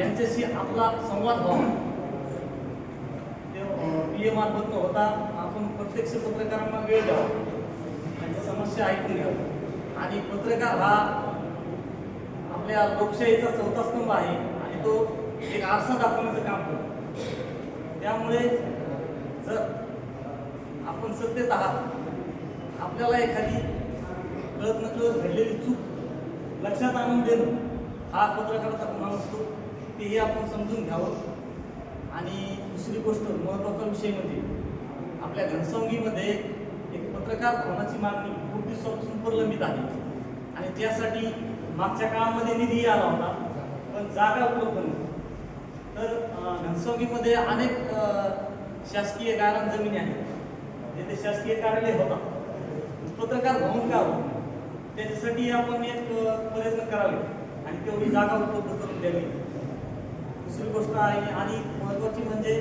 यांच्याशी आपला संवाद व्हावा. पी ए मार्फत न होता. आपण प्रत्यक्ष पत्रकारांना वेळ द्यावा. त्यांच्या समस्या ऐकून घ्याव्या. आणि पत्रकार हा आपल्या लोकशाहीचा चौथा स्तंभ आहे आणि तो एक आरसा दाखवण्याचं काम करतो. त्यामुळे जर आपण सत्तेत आहात आपल्याला एखादी कळत नकळत घडलेली चूक लक्षात आणून देणं हा पत्रकाराचा गुन्हा असतो तेही आपण समजून घ्यावं. आणि दुसरी गोष्ट महत्त्वाचा विषय म्हणजे आपल्या घनसावंगीमध्ये एक पत्रकार भवनाची मागणी खूप दिवसापासून प्रलंबित आहे. आणि त्यासाठी मागच्या काळामध्ये निधी आला होता पण जागा उपलब्ध नव्हती. तर अं, घनसावंगीमध्ये अनेक शासकीय गारण जमिनी आहेत. जिथे शासकीय कार्यालय होता. पत्रकार भवन का होतं त्याच्यासाठी आपण एक प्रयत्न करावे. आणि तेवढी जागा उपलब्ध करून द्यावी. दुसरी गोष्ट आहे आणि महत्वाची म्हणजे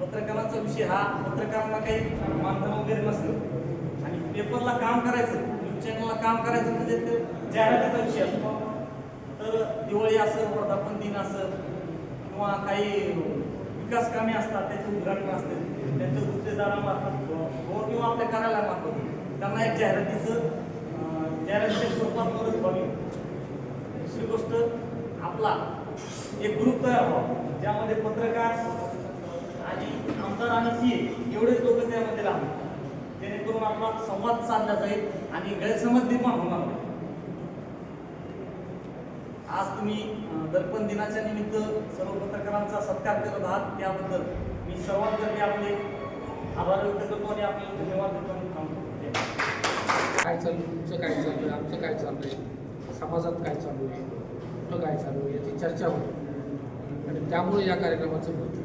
पत्रकारांचा विषय हा पत्रकारांना काही मानधन वगैरे नसतं आणि पेपरला काम करायचं न्यूज चॅनलला काम करायचं म्हणजे ते जाहिरातीचा विषय असतो. तर दिवाळी असं वर्धापन दिन असं किंवा काही विकास कामे असतात त्याचे उद्घाटन असते त्यांच्या गुत्तेदारामार्फत हो किंवा आपल्या कार्यालयामार्फत त्यांना एक जाहिरातीचं जाहिरातीच्या स्वरूपात मदत व्हावी. दुसरी गोष्ट आपला एक ग्रुप तयार व्हावा. ज्यामध्ये पत्रकार आणि आमदार आणि सी एवढेच लोक त्यामध्ये राहतात जेणेकरून आपला संवाद साधला जाईल आणि गैरसमज निर्माण होणार नाही. आज तुम्ही दर्पण दिनाच्या निमित्त सर्व पत्रकारांचा सत्कार करत आहात. त्याबद्दल मी सर्वांकडे आपले आभार व्यक्त करतो आणि आपले धन्यवाद देतो आणि थांबतो. काय चालू तुमचं काय चालू आहे? आमचं काय चालू आहे? समाजात काय चालू आहे? कुठं काय चालू याची चर्चा होती. आणि त्यामुळे या कार्यक्रमाचं महत्त्व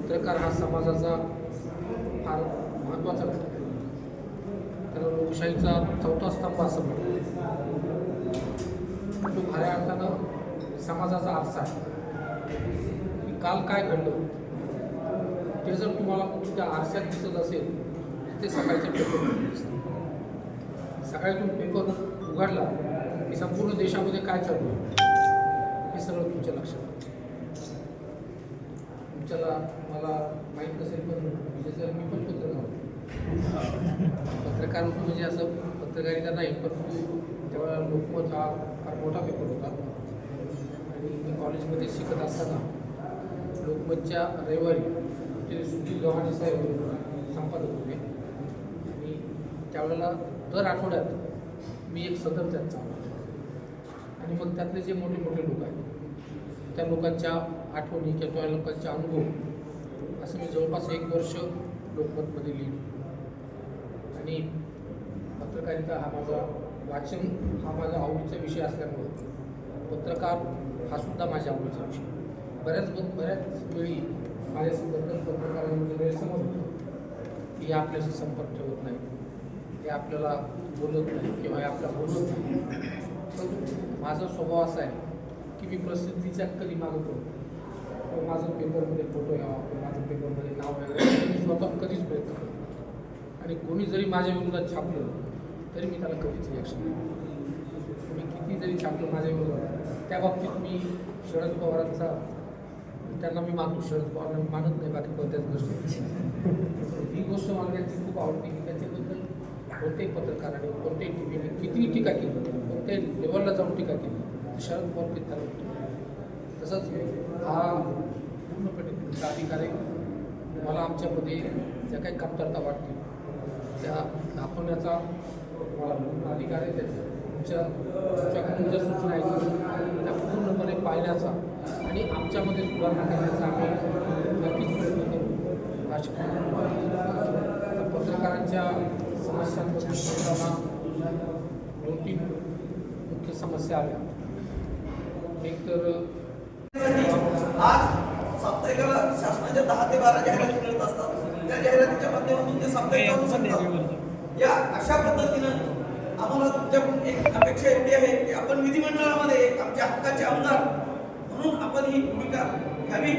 पत्रकार हा समाजाचा फार महत्त्वाचा घटक आहे. त्याला लोकशाहीचा चौथा स्तंभ असं म्हणतो तो खऱ्या अर्थानं समाजाचा आरसा आहे. की काल काय घडलं? ते जर तुम्हाला कुठं त्या आरशात दिसत असेल ते सकाळच्या पेपर दिसतं. सकाळी तुम्ही पेपर उघडला की संपूर्ण देशामध्ये काय चालू आहे? हे सगळं तुमच्या लक्षात तुमच्याला मला माहीत नसेल पण जर मी पण पत्रकार होतो. पत्रकार होतो म्हणजे असं पत्रकारिता नाही परंतु तेव्हा लोकमत हा फार मोठा पेपर होता. आणि मी कॉलेजमध्ये शिकत असताना लोकमतच्या रविवारी आमचे सुधीर गव्हाणे साहेब संपादक होते. आणि त्यावेळेला दर आठवड्यात मी एक सदर त्यात चालू आणि मग त्यातले जे मोठे मोठे लोक आहेत त्या लोकांच्या आठवणी किंवा त्या लोकांचे अनुभव असं मी जवळपास एक वर्ष लोकमतमध्ये लिहिलो. आणि पत्रकारिता हा माझा वाचन हा माझा आवडीचा विषय असल्यामुळं पत्रकार हा सुद्धा माझ्या आवडीचा विषय. बऱ्याच बऱ्याच वेळी माझ्याबद्दल पत्रकारांमध्ये गैरसमज होतो की आपल्याशी संपर्क ठेवत नाही हे आपल्याला बोलत नाही किंवा हे आपल्याला बोलत नाही. पण माझा स्वभाव असा आहे की मी प्रसिद्धीच्या कधी मागं पडतो. किंवा माझं पेपरमध्ये फोटो यावा किंवा माझं पेपरमध्ये नाव वगैरे मी स्वतः कधीच प्रयत्न करतो आणि कोणी जरी माझ्या विरोधात छापलं तरी मी त्याला कधीच रिॲक्शन नाही. मी किती जरी छापलं माझ्या विरोधात त्या बाबतीत मी शरद पवारांचा त्यांना मी मानतो. शरद पवारांना मी मानत नाही बाकी कोणत्याच गोष्टी ही गोष्ट मला त्यांची खूप आवडते की त्याच्याबद्दल कोणत्याही पत्रकाराने कोणत्याही टीव्हीने कितीही टीका केली कोणत्याही लेवलला जाऊन टीका केली शरद पवार ते त्याला तसंच हा पूर्णपणे तुमचा अधिकार आहे. मला आमच्यामध्ये ज्या काही कमतरता वाटतील त्या दाखवण्याचा मला पूर्ण अधिकार आहे. त्याचा तुमच्या तुमच्याकडून ज्या सूचना आहेत. त्या पूर्णपणे पाळण्याचा आणि आमच्यामध्ये सुधारणा करण्याचा आम्ही नक्कीच प्रयत्न करू. अशा पत्रकारांच्या समस्यांबद्दल बोलताना दोन तीन मुख्य समस्या आल्या एक तर आज साप्ताहिकाला शासनाच्या दहा ते बारा जाहिराती मिळत असतात. त्या जाहिरातीच्या माध्यमातून ते साप्ताहिक चालू शकतात. या अशा पद्धतीनं आम्हाला तुमच्याकडून एक अपेक्षा एवढी आहे की आपण विधिमंडळामध्ये एक आमच्या हक्काचे आमदार म्हणून आपण ही भूमिका घ्यावी.